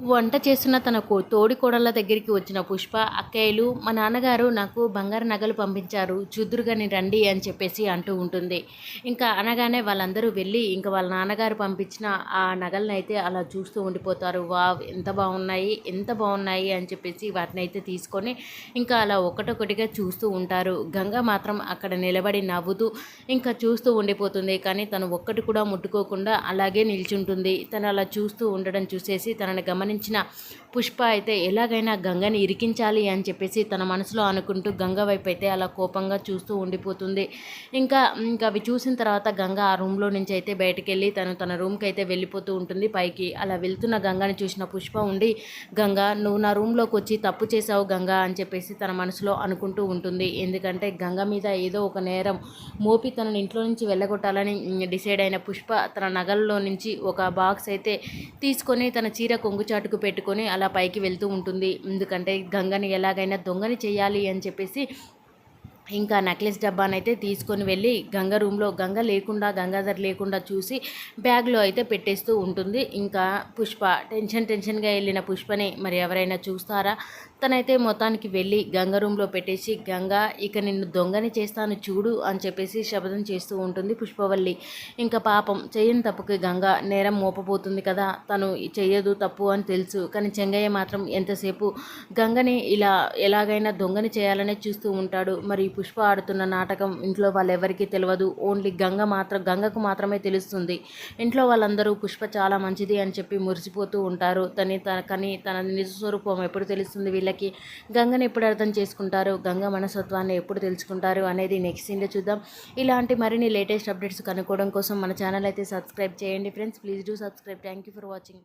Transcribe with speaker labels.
Speaker 1: వంట చేస్తున్న తన కో- తోడి కోడళ్ళ దగ్గరికి వచ్చిన పుష్ప అక్కయ్యలు మా నాన్నగారు నాకు బంగారు నగలు పంపించారు చూద్దురుగాని రండి అని చెప్పేసి అంటూ ఉంటుంది. ఇంకా అనగానే వాళ్ళందరూ వెళ్ళి ఇంకా వాళ్ళ నాన్నగారు పంపించిన ఆ నగలను అయితే అలా చూస్తూ ఉండిపోతారు. వా ఎంత బాగున్నాయి ఎంత బాగున్నాయి అని చెప్పేసి వాటిని అయితే తీసుకొని ఇంకా అలా ఒకటొకటిగా చూస్తూ ఉంటారు. గంగ మాత్రం అక్కడ నిలబడి నవ్వుతూ ఇంకా చూస్తూ ఉండిపోతుంది. కానీ తను ఒక్కటి కూడా ముట్టుకోకుండా అలాగే నిల్చుంటుంది. తను అలా చూస్తూ ఉండడం చూసేసి తనని గమనించిన పుష్ప అయితే ఎలాగైనా గంగని ఇరికించాలి అని చెప్పేసి తన మనసులో అనుకుంటూ గంగ వైపు అయితే అలా కోపంగా చూస్తూ ఉండిపోతుంది. ఇంకా ఇంకా అవి చూసిన తర్వాత గంగ ఆ రూమ్లో నుంచి అయితే బయటికి వెళ్ళి తను తన రూమ్కి అయితే వెళ్ళిపోతూ ఉంటుంది. పైకి అలా వెళ్తున్న గంగని చూసిన పుష్ప ఉండి గంగ నువ్వు నా రూమ్లోకి వచ్చి తప్పు చేసావు గంగ అని చెప్పేసి తన మనసులో అనుకుంటూ ఉంటుంది. ఎందుకంటే గంగ మీద ఏదో ఒక నేరం మోపి తనని ఇంట్లో నుంచి వెళ్ళగొట్టాలని డిసైడ్ అయిన పుష్ప తన నగల్లో నుంచి ఒక బాక్స్ అయితే తీసుకొని తన చీర కొంగుచాటుకు పెట్టుకొని అలా పైకి వెళ్తూ ఉంటుంది. ఎందుకంటే గంగని ఎలాగైనా దొంగని చేయాలి అని చెప్పేసి ఇంకా నెక్లెస్ డబ్బానైతే తీసుకొని వెళ్ళి గంగ రూమ్లో గంగ లేకుండా గంగాధర్ లేకుండా చూసి బ్యాగ్లో అయితే పెట్టేస్తూ ఉంటుంది. ఇంకా పుష్ప టెన్షన్ టెన్షన్గా వెళ్ళిన పుష్పని మరి ఎవరైనా చూస్తారా? తనైతే మొత్తానికి వెళ్ళి గంగ రూమ్లో పెట్టేసి గంగ ఇక నిన్ను దొంగని చేస్తాను చూడు అని చెప్పేసి శబ్దం చేస్తూ ఉంటుంది పుష్పవల్లి. ఇంకా పాపం చేయని తప్పుకి గంగ నేరం మోపబోతుంది కదా తను చెయ్యదు తప్పు అని తెలుసు. కానీ చెంగయ్య మాత్రం ఎంతసేపు గంగని ఇలా ఎలాగైనా దొంగని చేయాలనే చూస్తూ ఉంటాడు. మరి పుష్ప ఆడుతున్న నాటకం ఇంట్లో వాళ్ళెవరికీ తెలియదు ఓన్లీ గంగ మాత్రం గంగకు మాత్రమే తెలుస్తుంది. ఇంట్లో వాళ్ళందరూ పుష్ప చాలా మంచిది అని చెప్పి మురిసిపోతూ ఉంటారు. తని తన కానీ తన నిజ స్వరూపం ఎప్పుడు తెలుస్తుంది వీళ్ళకి? గంగని ఎప్పుడు అర్థం చేసుకుంటారు? గంగ మనస్తత్వాన్ని ఎప్పుడు తెలుసుకుంటారు అనేది నెక్స్ట్ సీన్లో చూద్దాం. ఇలాంటి మరిన్ని లేటెస్ట్ అప్డేట్స్ కనుక్కోవడం కోసం మన ఛానల్ అయితే సబ్స్క్రైబ్ చేయండి friends. Please do subscribe. Thank you for watching.